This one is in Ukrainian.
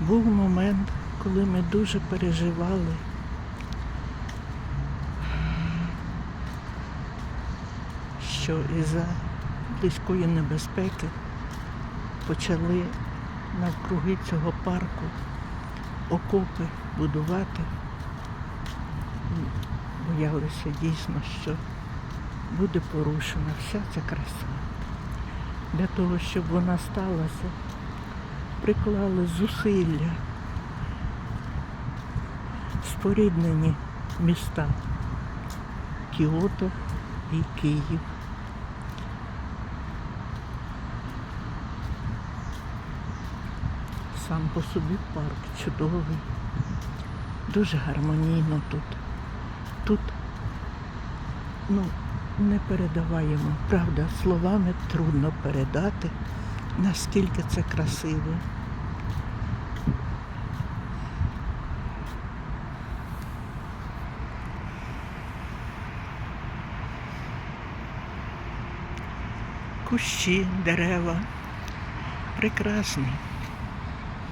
Був момент, коли ми дуже переживали. Що із-за близької небезпеки почали навкруги цього парку окопи будувати. Боялися дійсно, що буде порушена вся ця краса. Для того, щоб вона сталася, приклали зусилля споріднені міста Кіото і Київ. Сам по собі парк чудовий, дуже гармонійно тут. Тут ну, не передаваємо, правда, словами трудно передати, наскільки це красиво. Кущі, дерева. Прекрасний.